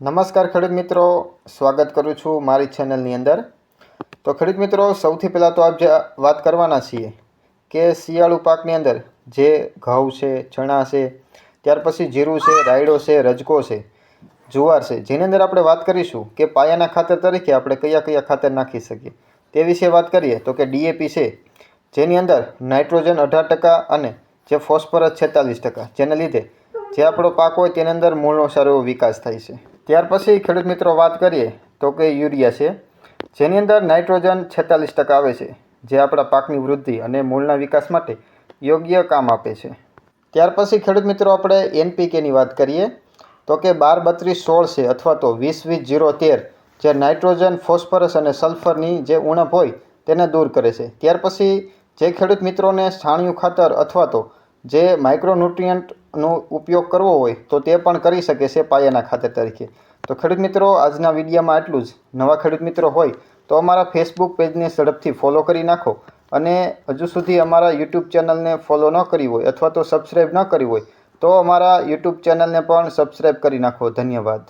નમસ્કાર ખેડૂત મિત્રો, સ્વાગત કરું છું મારી ચેનલની અંદર. તો ખેડૂત મિત્રો, સૌથી પહેલાં તો આપ જે વાત કરવાના છીએ કે શિયાળુ પાકની અંદર જે ઘઉં છે, ચણા છે, ત્યાર પછી જીરું છે, રાયડો છે, રજકો છે, જુવાર છે, જેની અંદર આપણે વાત કરીશું કે પાયાના ખાતર તરીકે આપણે કયા કયા ખાતર નાખી શકીએ. તે વિશે વાત કરીએ તો કે ડીએપી છે, જેની અંદર નાઇટ્રોજન અઢાર ટકા અને જે ફોસ્ફરસ છેતાલીસ ટકા. જેને લીધે જે આપણો પાક હોય તેની અંદર મૂળનો સારો એવો વિકાસ થાય છે. ત્યાર પછી ખેડૂત મિત્રો વાત કરીએ તો કે યુરિયા છે. જેની અંદર નાઇટ્રોજન છેતાલીસ ટકા આવે છે, જે આપણા પાકની વૃદ્ધિ અને મૂળના વિકાસ માટે યોગ્ય કામ આપે છે. ત્યાર પછી ખેડૂત મિત્રો આપણે એનપીકેની વાત કરીએ, તો કે બાર બત્રીસ સોળ છે અથવા તો વીસ વીસ જીરો તેર, જે નાઇટ્રોજન, ફોસ્ફરસ અને સલ્ફરની જે ઉણપ હોય તેને દૂર કરે છે. ત્યાર પછી જે ખેડૂત મિત્રોને છાણિયું ખાતર અથવા તો જે માઇક્રોન્યુટ્રિયન્ટનો ઉપયોગ કરવો હોય તો તે પણ કરી શકે છે પાયાના ખાતર તરીકે. તો ખેડૂત મિત્રો, આજના વિડીયોમાં આટલું જ. નવા ખેડૂત મિત્રો હોય તો અમારા ફેસબુક પેજને ઝડપથી ફોલો કરી નાખો અને હજુ સુધી અમારા યુટ્યુબ ચેનલને ફોલો ન કરી હોય અથવા તો સબસ્ક્રાઈબ ન કરી હોય તો અમારા યુટ્યુબ ચેનલને પણ સબસ્ક્રાઈબ કરી નાખો. ધન્યવાદ.